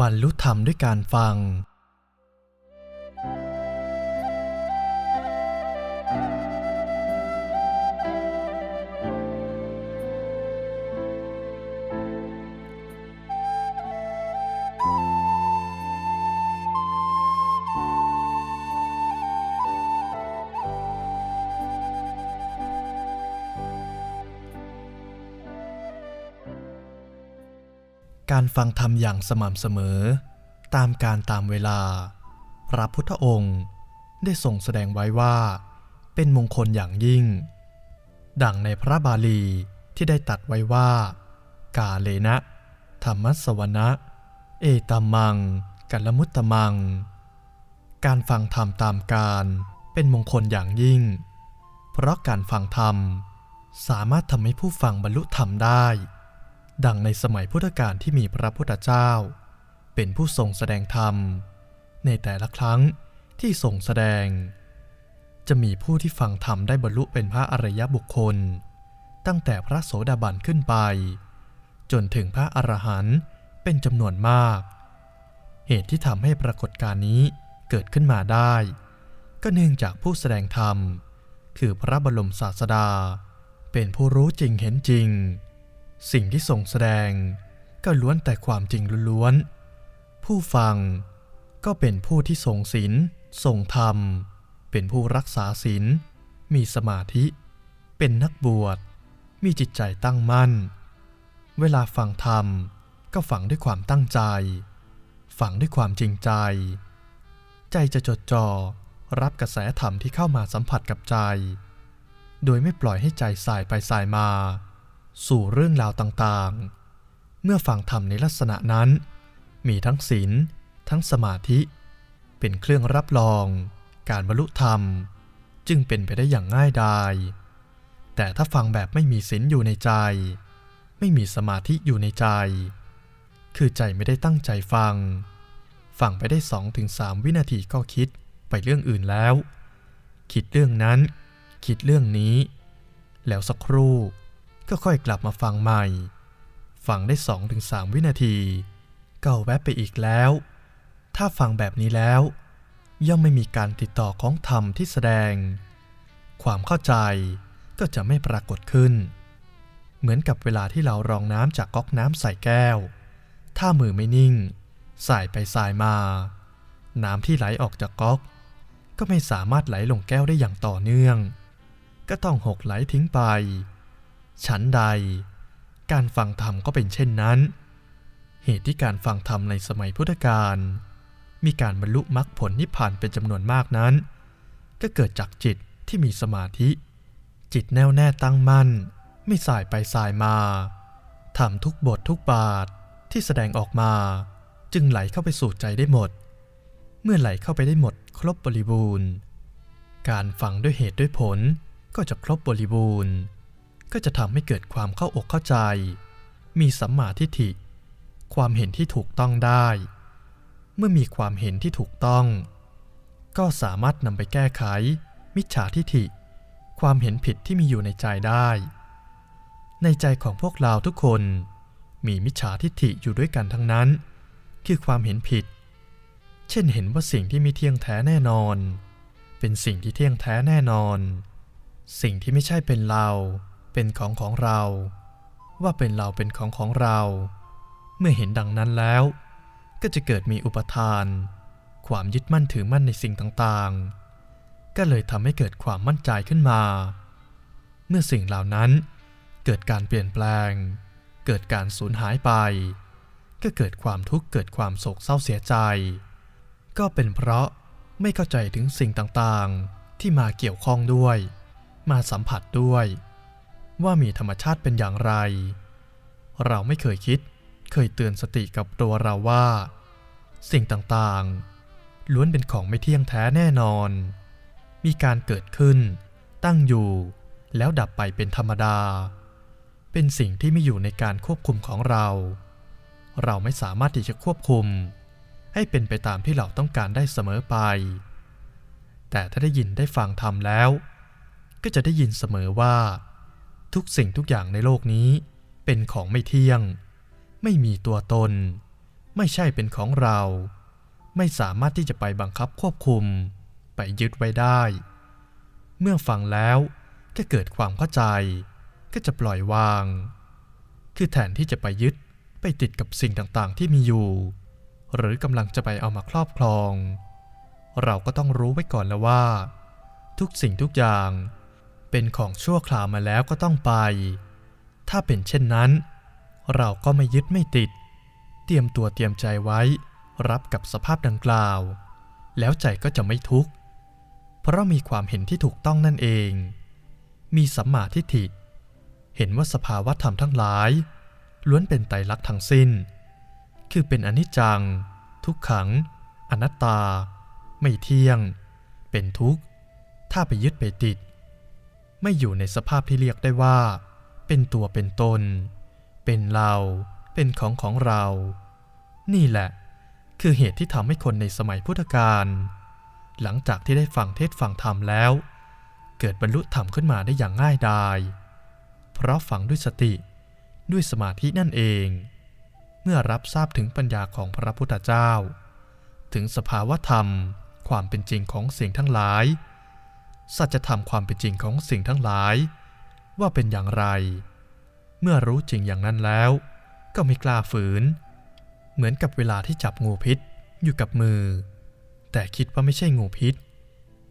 บรรลุธรรมด้วยการฟัง การฟังธรรมอย่างสม่ำเสมอ ตามการตามเวลา พระพุทธองค์ได้ทรงแสดงไว้ว่า เป็นมงคลอย่างยิ่ง ดังในพระบาลีที่ได้ตัดไว้ว่า กาเลนะ ธรรมสวนะ เอตัมมัง กัลมุตตมัง การฟังธรรมตามการเป็นมงคลอย่างยิ่ง เพราะการฟังธรรม สามารถทำให้ผู้ฟังบรรลุธรรมได้ ดังในสมัยพุทธกาลที่มีพระพุทธเจ้า เป็นผู้ทรงแสดงธรรม ในแต่ละครั้งที่ทรงแสดง จะมีผู้ที่ฟังธรรมได้บรรลุเป็นพระอริยบุคคล ตั้งแต่พระโสดาบันขึ้นไป จนถึงพระอรหันต์เป็นจำนวนมาก เหตุที่ทำให้ปรากฏการณ์นี้เกิดขึ้นมาได้ ก็เนื่องจากผู้แสดงธรรม คือพระบรมศาสดา เป็นผู้รู้จริงเห็นจริง สิ่งที่ทรงแสดงก็ล้วนแต่ความจริงล้วนๆ ผู้ฟังก็เป็นผู้ที่ทรงศีลทรงธรรม เป็นผู้รักษาศีล มีสมาธิ เป็นนักบวช มีจิตใจตั้งมั่น เวลาฟังธรรมก็ฟังด้วยความตั้งใจ ฟังด้วยความจริงใจ ใจจะจดจ่อรับกระแสธรรมที่เข้ามาสัมผัสกับใจ โดยไม่ปล่อยให้ใจสายไปสายมา สู่เรื่องราวต่างๆ เมื่อฟังธรรมในลักษณะนั้น มีทั้งศีลทั้งสมาธิ เป็นเครื่องรับรอง การบรรลุธรรมจึงเป็นไปได้อย่างง่ายดายแต่ถ้าฟังแบบไม่มีศีลอยู่ในใจ ไม่มีสมาธิอยู่ในใจ คือใจไม่ได้ตั้งใจฟัง ฟังไปได้2-3ถึงสามวินาทีก็คิดไปเรื่องอื่นแล้ว คิดเรื่องนั้น คิดเรื่องนี้ แล้วสักครู่ ก็ค่อยกลับมาฟังใหม่ ฟังได้ 2-3ถึงวินาที ก็แวบไปอีกแล้ว ถ้าฟังแบบนี้แล้ว ย่อมไม่มีการติดต่อของธรรมที่แสดง ความเข้าใจก็จะไม่ปรากฏขึ้น เหมือนกับเวลาที่เรารองน้ำจากก๊อกน้ำใส่แก้ว ถ้ามือไม่นิ่ง สายไปสายมา น้ำที่ไหลออกจากก๊อก ก็ไม่สามารถไหลลงแก้วได้อย่างต่อเนื่อง ก็ต้องหกไหลทิ้งไป ฉันใด การฟังธรรมก็เป็นเช่นนั้น เหตุที่การฟังธรรมในสมัยพุทธกาลมีการบรรลุมรรคผลนิพพานเป็นจำนวนมากนั้น ก็เกิดจากจิตที่มีสมาธิ จิตแน่วแน่ตั้งมั่น ไม่สายไปสายมาทำทุกบททุกบาทที่แสดงออกมาจึงไหลเข้าไปสู่ใจได้หมด เมื่อไหลเข้าไปได้หมดครบบริบูรณ์ การฟังด้วยเหตุด้วยผลก็จะครบบริบูรณ์ ก็จะทำให้เกิดความเข้าอกเข้าใจ มีสัมมาทิฏฐิ ความเห็นที่ถูกต้องได้ เมื่อมีความเห็นที่ถูกต้อง ก็สามารถนำไปแก้ไข มิจฉาทิฏฐิ ความเห็นผิดที่มีอยู่ในใจได้ ในใจของพวกเราทุกคน มีมิจฉาทิฏฐิอยู่ด้วยกันทั้งนั้น คือความเห็นผิด เช่นเห็นว่าสิ่งที่ไม่เที่ยงแท้แน่นอน เป็นสิ่งที่เที่ยงแท้แน่นอน สิ่งที่ไม่ใช่เป็นเรา เป็นของของเรา ว่าเป็นเราเป็นของของเรา เมื่อเห็นดังนั้นแล้ว ก็จะเกิดมีอุปทาน ความยึดมั่นถือมั่นในสิ่งต่างๆ ก็เลยทำให้เกิดความมั่นใจขึ้นมา เมื่อสิ่งเหล่านั้นเกิดการเปลี่ยนแปลง เกิดการสูญหายไป ก็เกิดความทุกข์เกิดความโศกเศร้าเสียใจ ก็เป็นเพราะไม่เข้าใจถึงสิ่งต่างๆ ที่มาเกี่ยวข้องด้วย มาสัมผัสด้วย ว่ามีธรรมชาติเป็นอย่างไร เราไม่เคยคิดเคยเตือนสติกับตัวเราว่า สิ่งต่างๆ ล้วนเป็นของไม่เที่ยงแท้แน่นอน มีการเกิดขึ้น ตั้งอยู่ แล้วดับไปเป็นธรรมดา เป็นสิ่งที่ไม่อยู่ในการควบคุมของเรา เราไม่สามารถที่จะควบคุม ให้เป็นไปตามที่เราต้องการได้เสมอไป แต่ถ้าได้ยินได้ฟังธรรมแล้ว ก็จะได้ยินเสมอว่า ทุกสิ่งทุกอย่างในโลกนี้ เป็นของไม่เที่ยง ไม่มีตัวตน ไม่ใช่เป็นของเรา ไม่สามารถที่จะไปบังคับควบคุม ไปยึดไว้ได้ เมื่อฟังแล้วก็เกิดความเข้าใจ ก็จะปล่อยวาง คือแทนที่จะไปยึดไปติดกับสิ่งต่างๆ ที่มีอยู่ หรือกำลังจะไปเอามาครอบครอง เราก็ต้องรู้ไว้ก่อนแล้วว่า ทุกสิ่งทุกอย่าง เป็นของชั่วคราวมาแล้วก็ต้องไป ถ้าเป็นเช่นนั้น เราก็ไม่ยึดไม่ติด เตรียมตัวเตรียมใจไว้ รับกับสภาพดังกล่าว แล้วใจก็จะไม่ทุกข์ เพราะมีความเห็นที่ถูกต้องนั่นเอง มีสัมมาทิฏฐิ เห็นว่าสภาวะธรรมทั้งหลาย ล้วนเป็นไตรลักษณ์ทั้งสิ้น คือเป็นอนิจจัง ทุกขัง อนัตตา ไม่เที่ยง เป็นทุกข์ ถ้าไปยึดไปติด ไม่อยู่ในสภาพที่เรียกได้ว่า เป็นตัวเป็นตน เป็นเรา เป็นของของเรา นี่แหละ คือเหตุที่ทำให้คนในสมัยพุทธกาลหลังจากที่ได้ฟังเทศน์ฟังธรรมแล้ว เกิดบรรลุธรรมขึ้นมาได้อย่างง่ายดาย เพราะฟังด้วยสติด้วยสมาธินั่นเอง เมื่อรับทราบถึงปัญญาของพระพุทธเจ้า ถึงสภาวะธรรม ความเป็นจริงของสิ่งทั้งหลาย สัจธรรมความเป็นจริงของสิ่งทั้งหลาย ว่าเป็นอย่างไร เมื่อรู้จริงอย่างนั้นแล้ว ก็ไม่กล้าฝืน เหมือนกับเวลาที่จับงูพิษอยู่กับมือ แต่คิดว่าไม่ใช่งูพิษ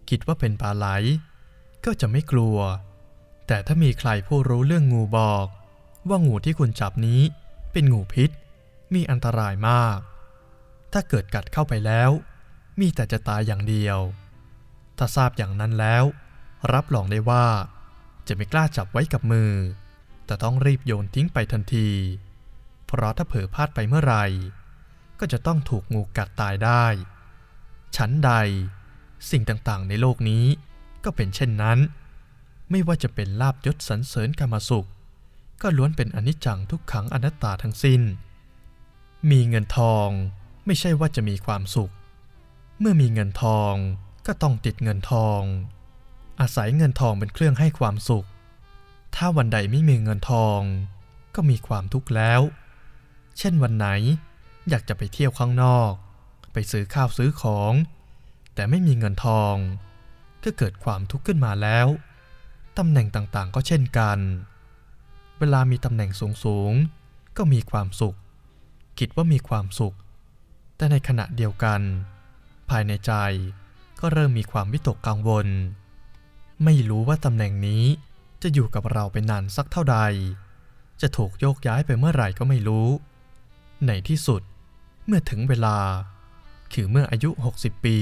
คิดว่าเป็นปลาไหล ก็จะไม่กลัว แต่ถ้ามีใครผู้รู้เรื่องงูบอก ว่างูที่คุณจับนี้เป็นงูพิษ มีอันตรายมาก ถ้าเกิดกัดเข้าไปแล้ว มีแต่จะตายอย่างเดียว ถ้าทราบอย่างนั้นแล้ว รับรองได้ว่า จะไม่กล้าจับไว้กับมือ แต่ต้องรีบโยนทิ้งไปทันที เพราะถ้าเผลอพลาดไปเมื่อไหร่ ก็จะต้องถูกงูกัดตายได้ ชั้นใด สิ่งต่างๆ ในโลกนี้ก็เป็นเช่นนั้น ไม่ว่าจะเป็นลาบยศสรรเสริญกรรมสุข ก็ล้วนเป็นอนิจจังทุกขังอนัตตาทั้งสิ้น มีเงินทองไม่ใช่ว่าจะมีความสุข เมื่อมีเงินทอง ก็ต้องติดเงินทอง อาศัยเงินทองเป็นเครื่องให้ความสุข ถ้าวันใดไม่มีเงินทอง ก็มีความทุกข์แล้ว เช่นวันไหนอยากจะไปเที่ยวข้างนอก ไปซื้อข้าวซื้อของ แต่ไม่มีเงินทอง ก็เกิดความทุกข์ขึ้นมาแล้วตำแหน่งต่างๆ ก็เช่นกัน เวลามีตำแหน่งสูงๆ ก็มีความสุข คิดว่ามีความสุข แต่ในขณะเดียวกัน ภายในใจ ก็เริ่มมีความวิตกกังวล ไม่รู้ว่าตำแหน่งนี้จะอยู่กับเราเป็นนานสักเท่าใด จะถูกโยกย้ายไปเมื่อไหร่ก็ไม่รู้ ในที่สุดเมื่อถึงเวลา คือเมื่ออายุ 60 ปี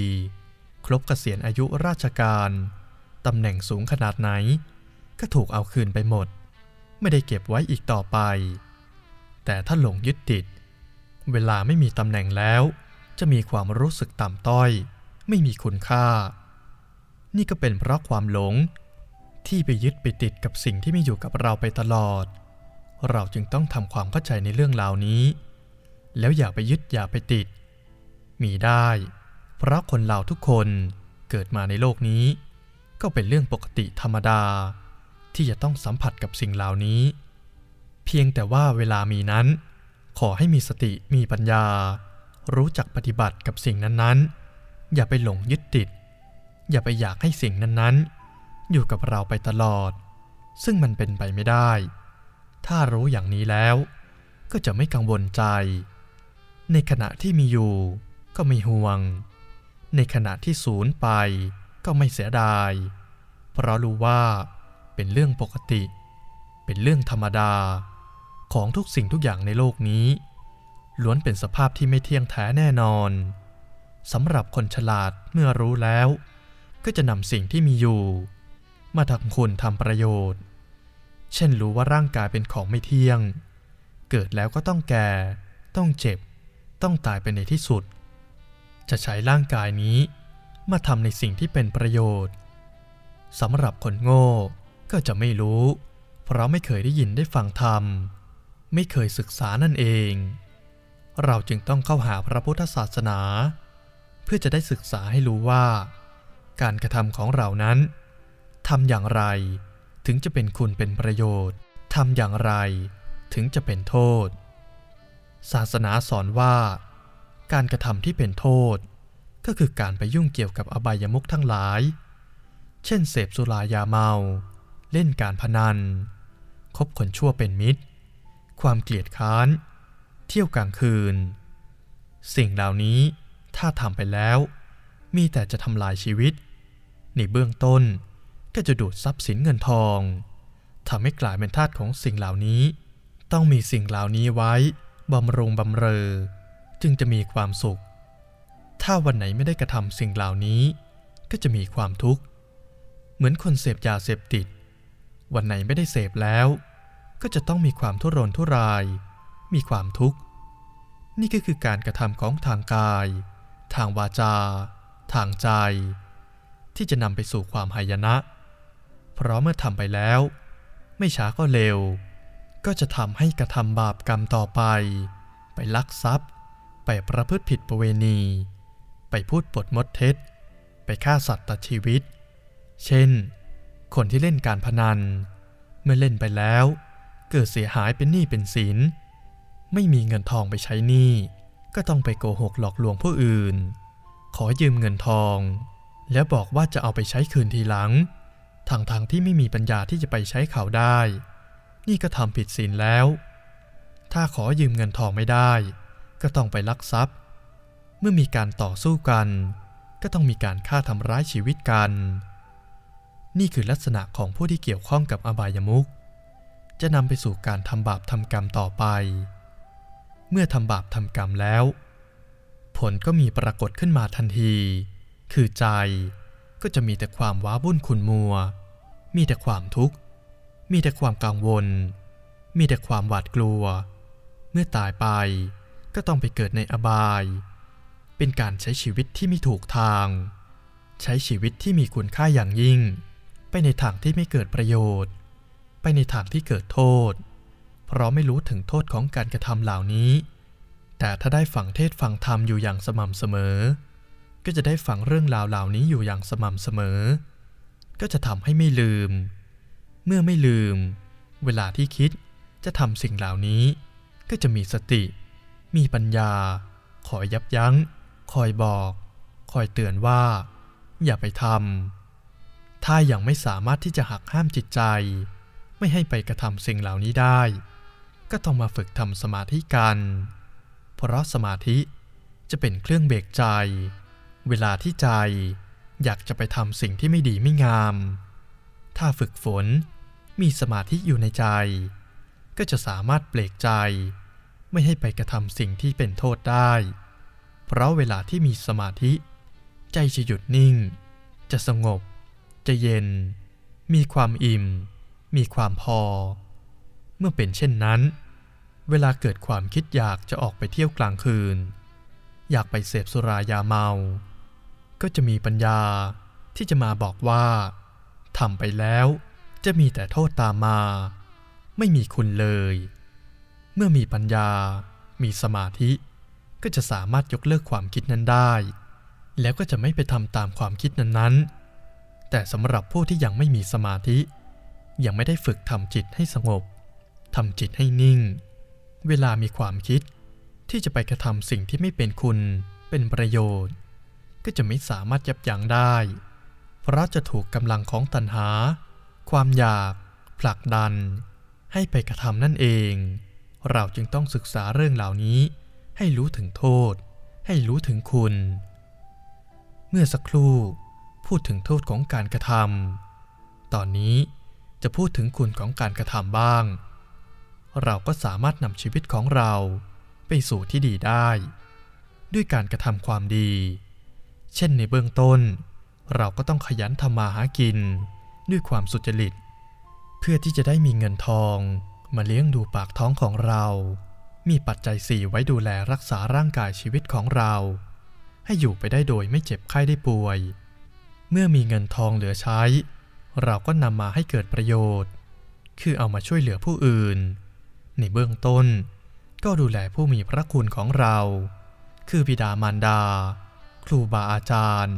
ครบเกษียณอายุราชการตำแหน่งสูงขนาดไหน ก็ถูกเอาคืนไปหมด ไม่ได้เก็บไว้อีกต่อไป แต่ถ้าหลงยึดติด เวลาไม่มีตำแหน่งแล้ว จะมีความรู้สึกต่ำต้อย ไม่มีคุณค่า นี่ก็เป็นเพราะความหลง ที่ไปยึดไปติดกับสิ่งที่ไม่อยู่กับเราไปตลอด เราจึงต้องทำความเข้าใจในเรื่องราวนี้ แล้วอย่าไปยึดอย่าไปติด มีได้ เพราะคนเราทุกคนเกิดมาในโลกนี้ ก็เป็นเรื่องปกติธรรมดา ที่จะต้องสัมผัสกับสิ่งเหล่านี้ เพียงแต่ว่าเวลามีนั้น ขอให้มีสติมีปัญญา รู้จักปฏิบัติกับสิ่งนั้นๆ อย่าไปหลงยึดติด อย่าไปอยากให้สิ่งนั้นๆ อยู่กับเราไปตลอด ซึ่งมันเป็นไปไม่ได้ ถ้ารู้อย่างนี้แล้วก็จะไม่กังวลใจ ในขณะที่มีอยู่ก็ไม่ห่วง ในขณะที่สูญไปก็ไม่เสียดาย เพราะรู้ว่าเป็นเรื่องปกติ เป็นเรื่องธรรมดา ของทุกสิ่งทุกอย่างในโลกนี้ ล้วนเป็นสภาพที่ไม่เที่ยงแท้แน่นอน สำหรับคนฉลาดเมื่อรู้แล้ว ก็จะนำสิ่งที่มีอยู่ มาทำคุณทำประโยชน์ เช่นรู้ว่าร่างกายเป็นของไม่เที่ยง เกิดแล้วก็ต้องแก่ ต้องเจ็บ ต้องตายไปในที่สุด จะใช้ร่างกายนี้ มาทำในสิ่งที่เป็นประโยชน์สำหรับคนโง่ก็จะไม่รู้ เพราะไม่เคยได้ยินได้ฟังธรรม ไม่เคยศึกษานั่นเอง เราจึงต้องเข้าหาพระพุทธศาสนา เพื่อจะได้ศึกษาให้รู้ว่า การกระทำของเรานั้นทำอย่างไร ถึงจะเป็นคุณเป็นประโยชน์ทำอย่างไร ถึงจะเป็นโทษ ศาสนาสอนว่า การกระทำที่เป็นโทษ ก็คือการไปยุ่งเกี่ยวกับอบายมุขทั้งหลาย เช่นเสพสุรายาเมา เล่นการพนัน คบคนชั่วเป็นมิตร ความเกลียดค้าน เที่ยวกลางคืน สิ่งเหล่านี้ ถ้าทำไปแล้ว มีแต่จะทำลายชีวิต ในเบื้องต้นก็จะดูดทรัพย์สินเงินทองทำให้กลายเป็นทาสของสิ่งเหล่านี้ ต้องมีสิ่งเหล่านี้ไว้บำรุงบำเรอ จึงจะมีความสุข ถ้าวันไหนไม่ได้กระทำสิ่งเหล่านี้ ก็จะมีความทุกข์ เหมือนคนเสพยาเสพติด วันไหนไม่ได้เสพแล้ว ก็จะต้องมีความทุรนทุราย มีความทุกข์ นี่ก็คือการกระทำของทางกาย ทางวาจา ทางใจ ที่จะนำไปสู่ความหายนะ เพราะเมื่อทำไปแล้ว ไม่ช้าก็เร็ว ก็จะทำให้กระทำบาปกรรมต่อไป ไปลักทรัพย์ ไปประพฤติผิดประเวณี ไปพูดปดมดเท็จ ไปฆ่าสัตว์ตัดชีวิต เช่น คนที่เล่นการพนัน เมื่อเล่นไปแล้ว เกิดเสียหายเป็นหนี้เป็นสิน ไม่มีเงินทองไปใช้หนี้ ก็ต้องไปโกหกหลอกลวงผู้อื่น ขอยืมเงินทอง แล้วบอกว่าจะเอาไปใช้คืนทีหลังทางทางที่ไม่มีปัญญาที่จะไปใช้เขาได้ นี่ก็ทำผิดศีลแล้ว ถ้าขอยืมเงินทองไม่ได้ ก็ต้องไปลักทรัพย์ เมื่อมีการต่อสู้กัน ก็ต้องมีการฆ่าทำร้ายชีวิตกัน นี่คือลักษณะของผู้ที่เกี่ยวข้องกับอบายมุขจะนำไปสู่การทำบาปทำกรรมต่อไป เมื่อทำบาปทำกรรมแล้ว ผลก็มีปรากฏขึ้นมาทันที คือใจก็จะมีแต่ความว้าวุ่นขุนมัว มีแต่ความทุกข์ มีแต่ความกังวล มีแต่ความหวาดกลัว เมื่อตายไปก็ต้องไปเกิดในอบาย เป็นการใช้ชีวิตที่ไม่ถูกทาง ใช้ชีวิตที่มีคุณค่าอย่างยิ่ง ไปในทางที่ไม่เกิดประโยชน์ ไปในทางที่เกิดโทษ เพราะไม่รู้ถึงโทษของการกระทำเหล่านี้ แต่ถ้าได้ฟังเทศน์ฟังธรรมอยู่อย่างสม่ำเสมอ ก็จะได้ฟังเรื่องราวเหล่านี้อยู่อย่างสม่ำเสมอ ก็จะทำให้ไม่ลืม เมื่อไม่ลืม เวลาที่คิดจะทำสิ่งเหล่านี้ ก็จะมีสติ มีปัญญา คอยยับยัง้ง คอยบอก คอยเตือนว่า อย่าไปทำถ้ายังไม่สามารถที่จะหักห้ามจิตใจ ไม่ให้ไปกระทำสิ่งเหล่านี้ได้ ก็ต้องมาฝึกทำสมาธิกัน เพราะสมาธิจะเป็นเครื่องเบรกใจ เวลาที่ใจอยากจะไปทำสิ่งที่ไม่ดีไม่งาม ถ้าฝึกฝนมีสมาธิอยู่ในใจ ก็จะสามารถเบรกใจ ไม่ให้ไปกระทำสิ่งที่เป็นโทษได้ เพราะเวลาที่มีสมาธิ ใจจะหยุดนิ่ง จะสงบ จะเย็น มีความอิ่ม มีความพอ เมื่อเป็นเช่นนั้น เวลาเกิดความคิดอยากจะออกไปเที่ยวกลางคืน อยากไปเสพสุรายาเมา ก็จะมีปัญญาที่จะมาบอกว่าทำไปแล้วจะมีแต่โทษตามมา ไม่มีคุณเลย เมื่อมีปัญญา มีสมาธิ ก็จะสามารถยกเลิกความคิดนั้นได้ แล้วก็จะไม่ไปทำตามความคิดนั้นๆ แต่สำหรับผู้ที่ยังไม่มีสมาธิ ยังไม่ได้ฝึกทำจิตให้สงบ ทำจิตให้นิ่ง เวลามีความคิด ที่จะไปกระทำสิ่งที่ไม่เป็นคุณเป็นประโยชน์ ก็จะไม่สามารถยับยั้งได้ เพราะจะถูกกำลังของตัณหา ความอยากผลักดัน ให้ไปกระทำนั่นเอง เราจึงต้องศึกษาเรื่องเหล่านี้ ให้รู้ถึงโทษ ให้รู้ถึงคุณ เมื่อสักครู่พูดถึงโทษของการกระทำตอนนี้จะพูดถึงคุณของการกระทำบ้าง เราก็สามารถนำชีวิตของเราไปสู่ที่ดีได้ ด้วยการกระทำความดี เช่นในเบื้องต้น เราก็ต้องขยันทำมาหากิน ด้วยความสุจริต เพื่อที่จะได้มีเงินทองมาเลี้ยงดูปากท้องของเรา มีปัจจัยสี่ไว้ดูแลรักษาร่างกายชีวิตของเรา ให้อยู่ไปได้โดยไม่เจ็บไข้ได้ป่วย เมื่อมีเงินทองเหลือใช้ เราก็นำมาให้เกิดประโยชน์ คือเอามาช่วยเหลือผู้อื่น ในเบื้องต้น ก็ดูแลผู้มีพระคุณของเรา คือบิดามารดา ครูบาอาจารย์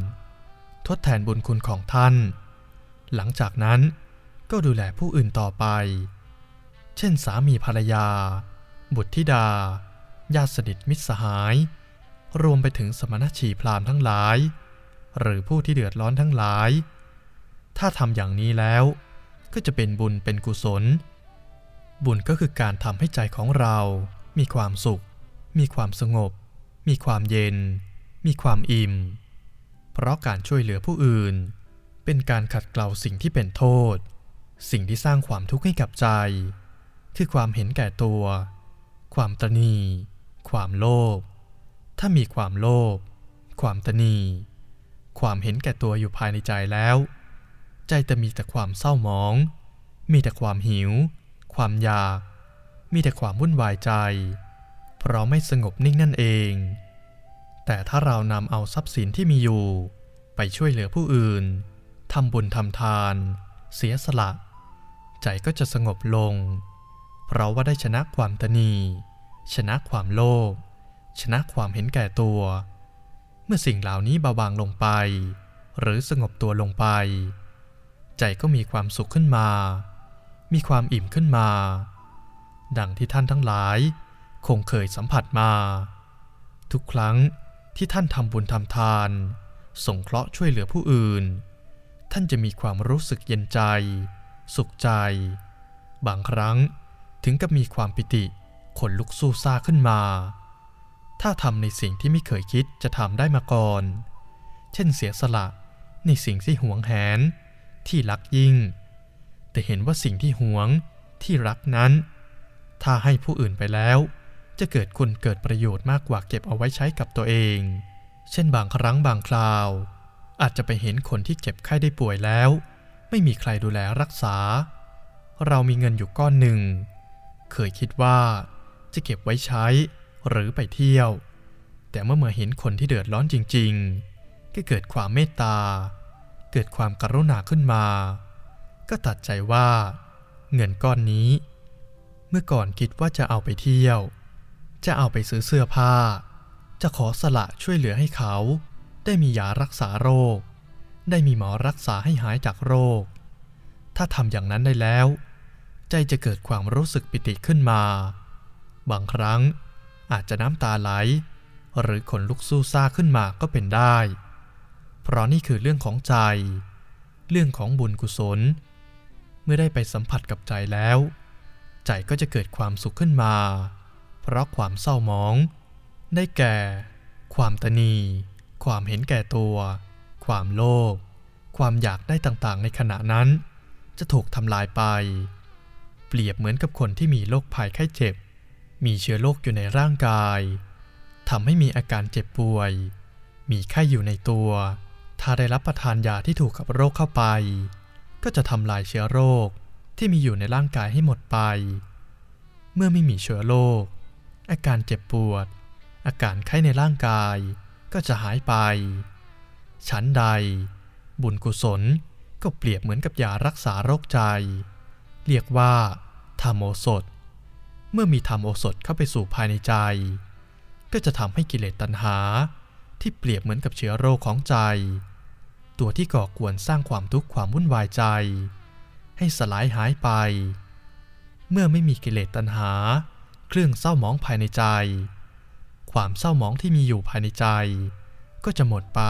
ทดแทนบุญคุณของท่าน หลังจากนั้นก็ดูแลผู้อื่นต่อไป เช่นสามีภรรยา บุตรธิดา ญาติสนิทมิตรสหาย รวมไปถึงสมณชีพราหมณ์ทั้งหลาย หรือผู้ที่เดือดร้อนทั้งหลาย ถ้าทำอย่างนี้แล้วก็จะเป็นบุญเป็นกุศล บุญก็คือการทำให้ใจของเรา มีความสุข มีความสงบ มีความเย็น มีความอิ่ม เพราะการช่วยเหลือผู้อื่น เป็นการขัดเกลาสิ่งที่เป็นโทษ สิ่งที่สร้างความทุกข์ให้กับใจ คือความเห็นแก่ตัว ความตนี ความโลภ ถ้ามีความโลภ ความตนี ความเห็นแก่ตัวอยู่ภายในใจแล้ว ใจจะมีแต่ความเศร้าหมอง มีแต่ความหิว ความอยาก มีแต่ความวุ่นวายใจ เพราะไม่สงบนิ่งนั่นเอง แต่ถ้าเรานำเอาทรัพย์สินที่มีอยู่ ไปช่วยเหลือผู้อื่นทำบุญทำทาน เสียสละ ใจก็จะสงบลง เพราะว่าได้ชนะความตนีชนะความโลภชนะความเห็นแก่ตัว เมื่อสิ่งเหล่านี้เบาบางลงไป หรือสงบตัวลงไป ใจก็มีความสุขขึ้นมา มีความอิ่มขึ้นมา ดังที่ท่านทั้งหลาย คงเคยสัมผัสมา ทุกครั้งที่ท่านทำบุญทำทาน สงเคราะห์ช่วยเหลือผู้อื่น ท่านจะมีความรู้สึกเย็นใจ สุขใจ บางครั้งถึงกับมีความปิติขนลุกสู้ซาขึ้นมา ถ้าทำในสิ่งที่ไม่เคยคิดจะทำได้มาก่อน เช่นเสียสละในสิ่งที่หวงแหน ที่รักยิ่ง แต่เห็นว่าสิ่งที่หวงที่รักนั้น ถ้าให้ผู้อื่นไปแล้ว จะเกิดคุณเกิดประโยชน์มากกว่าเก็บเอาไว้ใช้กับตัวเอง เช่นบางครั้งบางคราว อาจจะไปเห็นคนที่เจ็บไข้ได้ป่วยแล้ว ไม่มีใครดูแลรักษา เรามีเงินอยู่ก้อนหนึ่ง เคยคิดว่าจะเก็บไว้ใช้หรือไปเที่ยว แต่เมื่อมาเห็นคนที่เดือดร้อนจริง ๆ ก็เกิดความเมตตา เกิดความการุณาขึ้นมา ก็ตัดใจว่า เงินก้อนนี้ เมื่อก่อนคิดว่าจะเอาไปเที่ยว จะเอาไปซื้อเสื้อผ้า จะขอสละช่วยเหลือให้เขา ได้มียารักษาโรค ได้มีหมอรักษาให้หายจากโรค ถ้าทำอย่างนั้นได้แล้ว ใจจะเกิดความรู้สึกปิติขึ้นมา บางครั้งอาจจะน้ำตาไหล หรือขนลุกสู้ซ่าขึ้นมาก็เป็นได้ เพราะนี่คือเรื่องของใจ เรื่องของบุญกุศล เมื่อได้ไปสัมผัสกับใจแล้ว ใจก็จะเกิดความสุขขึ้นมา เพราะความเศร้าหมอง ได้แก่ ความตนี ความเห็นแก่ตัว ความโลภความอยากได้ต่างๆ ในขณะนั้น จะถูกทำลายไป เปรียบเหมือนกับคนที่มีโรคภัยไข้เจ็บ มีเชื้อโรคอยู่ในร่างกายทำให้มีอาการเจ็บป่วย มีไข้อยู่ในตัว ถ้าได้รับประทานยาที่ถูกกับโรคเข้าไป ก็จะทำลายเชื้อโรคที่มีอยู่ในร่างกายให้หมดไป เมื่อไม่มีเชื้อโรค อาการเจ็บปวด อาการไข้ในร่างกายก็จะหายไป ชั้นใด บุญกุศลก็เปรียบเหมือนกับยารักษาโรคใจ เรียกว่าธรรมโอสถ เมื่อมีธรรมโอสถเข้าไปสู่ภายในใจ ก็จะทำให้กิเลสตัณหาที่เปรียบเหมือนกับเชื้อโรคของใจ ตัวที่ก่อกวนสร้างความทุกข์ความวุ่นวายใจ ให้สลายหายไป เมื่อไม่มีกิเลสตัณหา เครื่องเศร้าหมองภายในใจ ความเศร้าหมองที่มีอยู่ภายในใจ ก็จะหมดไป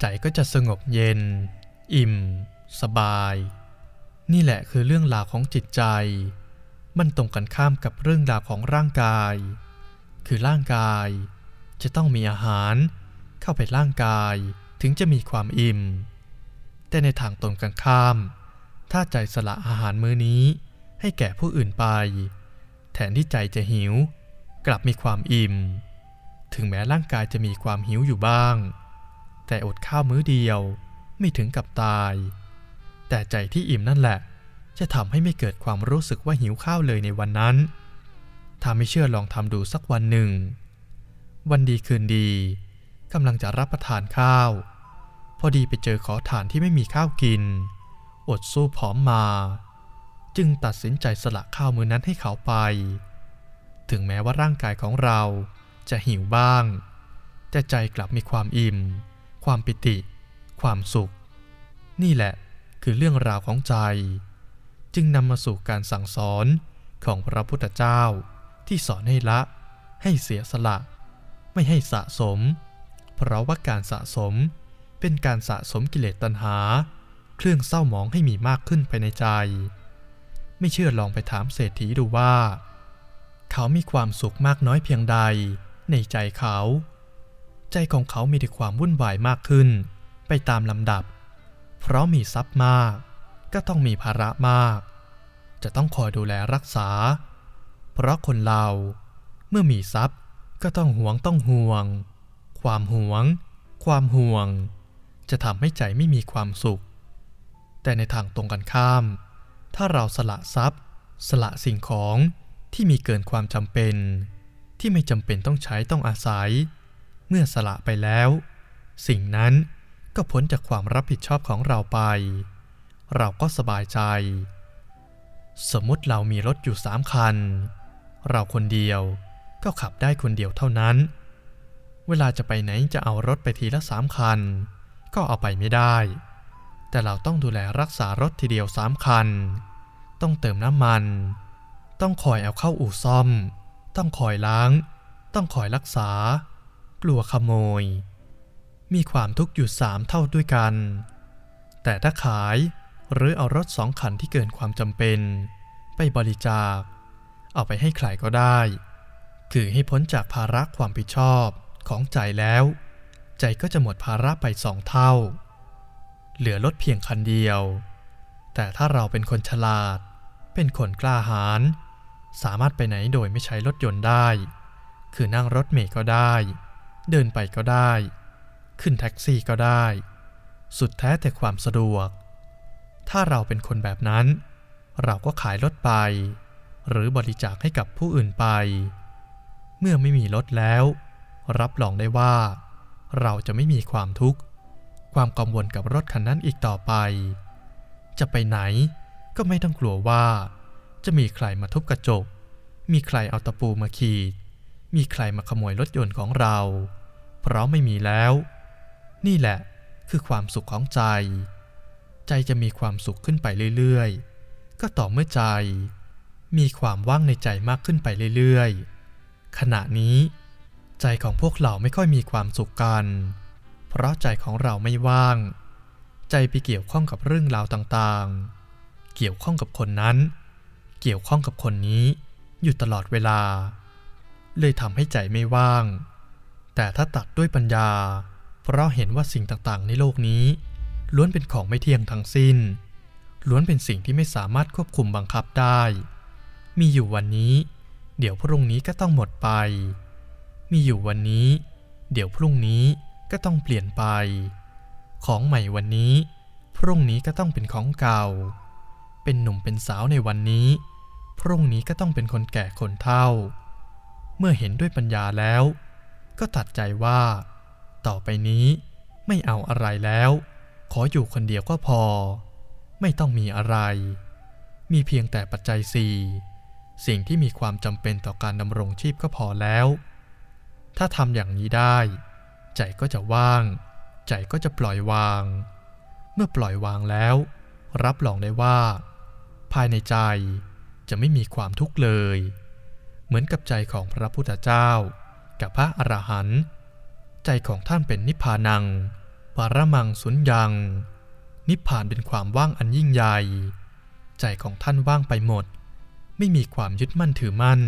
ใจก็จะสงบเย็น อิ่ม สบาย นี่แหละคือเรื่องราวของจิตใจ มันตรงกันข้ามกับเรื่องราวของร่างกาย คือร่างกาย จะต้องมีอาหาร เข้าไปร่างกาย ถึงจะมีความอิ่ม แต่ในทางตรงกันข้าม ถ้าใจสละอาหารมื้อนี้ให้แก่ผู้อื่นไป แทนที่ใจจะหิว กลับมีความอิ่ม ถึงแม้ร่างกายจะมีความหิวอยู่บ้าง แต่อดข้าวมื้อเดียวไม่ถึงกับตาย แต่ใจที่อิ่มนั่นแหละ จะทำให้ไม่เกิดความรู้สึกว่าหิวข้าวเลยในวันนั้นถ้าไม่เชื่อลองทำดูสักวันหนึ่ง วันดีคืนดี กำลังจะรับประทานข้าว พอดีไปเจอขอทานที่ไม่มีข้าวกิน อดสู้ผอมมา จึงตัดสินใจสละข้าวมื้อนั้นให้เขาไป ถึงแม้ว่าร่างกายของเราจะหิวบ้าง แต่ใจกลับมีความอิ่ม ความปิติ ความสุข นี่แหละคือเรื่องราวของใจ จึงนำมาสู่การสั่งสอนของพระพุทธเจ้าที่สอนให้ละ ให้เสียสละ ไม่ให้สะสม เพราะว่าการสะสม เป็นการสะสมกิเลสตัณหา เครื่องเศร้าหมองให้มีมากขึ้นภายในใจ ไม่เชื่อลองไปถามเศรษฐีดูว่า เขามีความสุขมากน้อยเพียงใด ในใจเขา ใจของเขามีแต่ความวุ่นวายมากขึ้น ไปตามลำดับ เพราะมีทรัพย์มาก ก็ต้องมีภาระมาก จะต้องคอยดูแลรักษา เพราะคนเรา เมื่อมีทรัพย์ก็ต้องหวงต้องห่วง ความหวง ความห่วง จะทำให้ใจไม่มีความสุข แต่ในทางตรงกันข้าม ถ้าเราสละทรัพย์ สละสิ่งของที่มีเกินความจำเป็น ที่ไม่จำเป็นต้องใช้ต้องอาศัย เมื่อสละไปแล้ว สิ่งนั้นก็พ้นจากความรับผิดชอบของเราไป เราก็สบายใจ สมมติเรามีรถอยู่สามคัน เราคนเดียวก็ขับได้คนเดียวเท่านั้น เวลาจะไปไหนจะเอารถไปทีละสามคัน ก็เอาไปไม่ได้ แต่เราต้องดูแลรักษารถทีเดียวสามคัน ต้องเติมน้ำมัน ต้องคอยเอาเข้าอู่ซ่อม ต้องคอยล้าง ต้องคอยรักษา กลัวขโมย มีความทุกข์อยู่สามเท่าด้วยกัน แต่ถ้าขายหรือเอารถสองคันที่เกินความจำเป็น ไปบริจาค เอาไปให้ใครก็ได้ คือให้พ้นจากภาระความผิดชอบ ของใจแล้ว ใจก็จะหมดภาระไปสองเท่า เหลือรถเพียงคันเดียว แต่ถ้าเราเป็นคนฉลาด เป็นคนกล้าหาญสามารถไปไหนโดยไม่ใช้รถยนต์ได้ คือนั่งรถเมล์ก็ได้ เดินไปก็ได้ ขึ้นแท็กซี่ก็ได้ สุดแท้แต่ความสะดวก ถ้าเราเป็นคนแบบนั้น เราก็ขายรถไป หรือบริจาคให้กับผู้อื่นไป เมื่อไม่มีรถแล้ว รับรองได้ว่า เราจะไม่มีความทุกข์ ความกังวลกับรถคันนั้นอีกต่อไป จะไปไหนก็ไม่ต้องกลัวว่า จะมีใครมาทุบกระจก มีใครเอาตะปูมาขีด มีใครมาขโมยรถยนต์ของเรา เพราะไม่มีแล้ว นี่แหละคือความสุขของใจ ใจจะมีความสุขขึ้นไปเรื่อยๆ ก็ต่อเมื่อใจ มีความว่างในใจมากขึ้นไปเรื่อยๆ ขณะนี้ ใจของพวกเราไม่ค่อยมีความสุขกัน เพราะใจของเราไม่ว่าง ใจไปเกี่ยวข้องกับเรื่องราวต่างๆ เกี่ยวข้องกับคนนั้น เกี่ยวข้องกับคนนี้อยู่ตลอดเวลา เลยทำให้ใจไม่ว่าง แต่ถ้าตัดด้วยปัญญา เพราะเห็นว่าสิ่งต่างๆ ในโลกนี้ ล้วนเป็นของไม่เที่ยงทั้งสิ้น ล้วนเป็นสิ่งที่ไม่สามารถควบคุมบังคับได้ มีอยู่วันนี้ เดี๋ยวพรุ่งนี้ก็ต้องหมดไป มีอยู่วันนี้ เดี๋ยวพรุ่งนี้ก็ต้องเปลี่ยนไป ของใหม่วันนี้ พรุ่งนี้ก็ต้องเป็นของเก่า เป็นหนุ่มเป็นสาวในวันนี้ พรุ่งนี้ก็ต้องเป็นคนแก่คนเฒ่า เมื่อเห็นด้วยปัญญาแล้ว ก็ตัดใจว่า ต่อไปนี้ไม่เอาอะไรแล้ว ขออยู่คนเดียวก็พอ ไม่ต้องมีอะไร มีเพียงแต่ปัจจัยสี่สิ่งที่มีความจำเป็นต่อการดำรงชีพก็พอแล้ว ถ้าทำอย่างนี้ได้ ใจก็จะว่าง ใจก็จะปล่อยวาง เมื่อปล่อยวางแล้ว รับรองได้ว่า ภายในใจจะไม่มีความทุกข์เลย เหมือนกับใจของพระพุทธเจ้า กับพระอรหันต์ใจของท่านเป็นนิพพานัง ปรมังสุญญัง นิพพานเป็นความว่างอันยิ่งใหญ่ ใจของท่านว่างไปหมด ไม่มีความยึดมั่นถือมั่น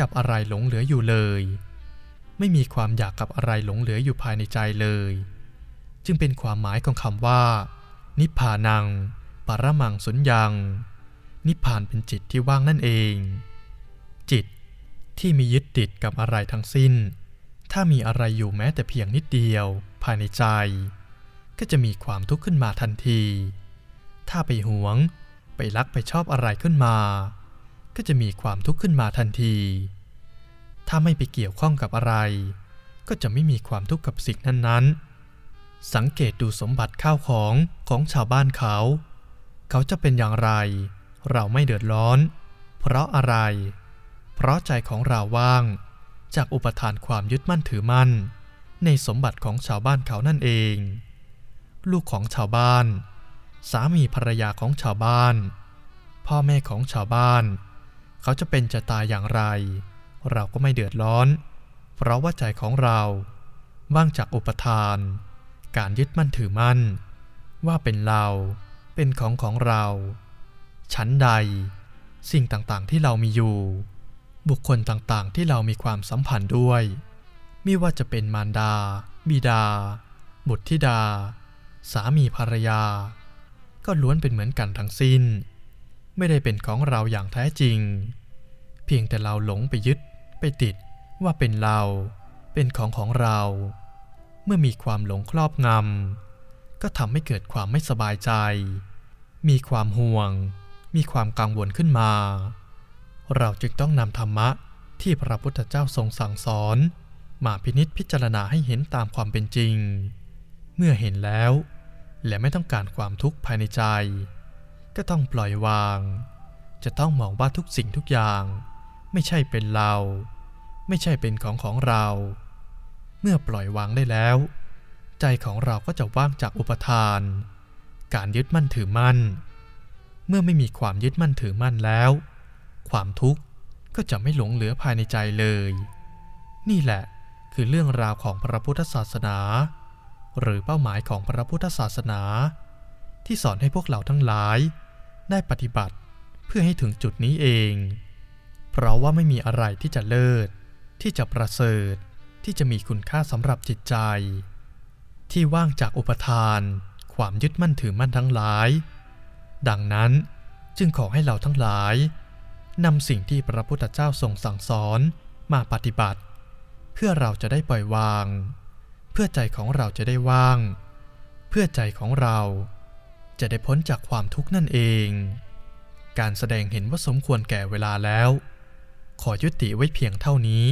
กับอะไรหลงเหลืออยู่เลย ไม่มีความอยากกับอะไรหลงเหลืออยู่ภายในใจเลย จึงเป็นความหมายของคำว่า นิพพานัง ปรมังสุญญัง นิพพานเป็นจิตที่ว่างนั่นเอง จิตที่มียึดติดกับอะไรทั้งสิ้น ถ้ามีอะไรอยู่แม้แต่เพียงนิดเดียว ภายในใจ ก็จะมีความทุกข์ขึ้นมาทันที ถ้าไปหวง ไปรักไปชอบอะไรขึ้นมา ก็จะมีความทุกข์ขึ้นมาทันที ถ้าไม่ไปเกี่ยวข้องกับอะไร ก็จะไม่มีความทุกข์กับสิ่งนั้นๆ สังเกตดูสมบัติข้าวของของชาวบ้านเขา เขาจะเป็นอย่างไร เราไม่เดือดร้อน เพราะอะไร เพราะใจของเราว่าง จากอุปทานความยึดมั่นถือมั่น ในสมบัติของชาวบ้านเขานั่นเอง ลูกของชาวบ้าน สามีภรรยาของชาวบ้าน พ่อแม่ของชาวบ้าน เขาจะเป็นจะตายอย่างไร เราก็ไม่เดือดร้อน เพราะว่าใจของเรา ว่างจากอุปทาน การยึดมั่นถือมั่น ว่าเป็นเรา เป็นของของเรา ชั้นใด สิ่งต่างๆที่เรามีอยู่ บุคคลต่างๆที่เรามีความสัมพันธ์ด้วย ไม่ว่าจะเป็นมารดา บิดา บุตรธิดา สามีภรรยา ก็ล้วนเป็นเหมือนกันทั้งสิ้น ไม่ได้เป็นของเราอย่างแท้จริง เพียงแต่เราหลงไปยึด ไปติดว่าเป็นเรา เป็นของของเรา เมื่อมีความหลงครอบงำก็ทำให้เกิดความไม่สบายใจ มีความห่วง มีความกังวลขึ้นมา เราจึงต้องนำธรรมะที่พระพุทธเจ้าทรงสั่งสอน มาพินิจพิจารณาให้เห็นตามความเป็นจริง เมื่อเห็นแล้ว และไม่ต้องการความทุกข์ภายในใจ ก็ต้องปล่อยวาง จะต้องมองว่าทุกสิ่งทุกอย่าง ไม่ใช่เป็นเรา ไม่ใช่เป็นของของเรา เมื่อปล่อยวางได้แล้ว ใจของเราก็จะว่างจากอุปทาน การยึดมั่นถือมั่น เมื่อไม่มีความยึดมั่นถือมั่นแล้ว ความทุกข์ก็จะไม่หลงเหลือภายในใจเลย นี่แหละคือเรื่องราวของพระพุทธศาสนา หรือเป้าหมายของพระพุทธศาสนา ที่สอนให้พวกเราทั้งหลาย ได้ปฏิบัติเพื่อให้ถึงจุดนี้เอง เพราะว่าไม่มีอะไรที่จะเลิศ ที่จะประเสริฐ ที่จะมีคุณค่าสำหรับจิตใจ ที่ว่างจากอุปทาน ความยึดมั่นถือมั่นทั้งหลาย ดังนั้นจึงขอให้เราทั้งหลายนำสิ่งที่พระพุทธเจ้าทรงสั่งสอนมาปฏิบัติ เพื่อเราจะได้ปล่อยวาง เพื่อใจของเราจะได้ว่าง เพื่อใจของเราจะได้พ้นจากความทุกข์นั่นเอง การแสดงเห็นว่าสมควรแก่เวลาแล้ว ขอยุติไว้เพียงเท่านี้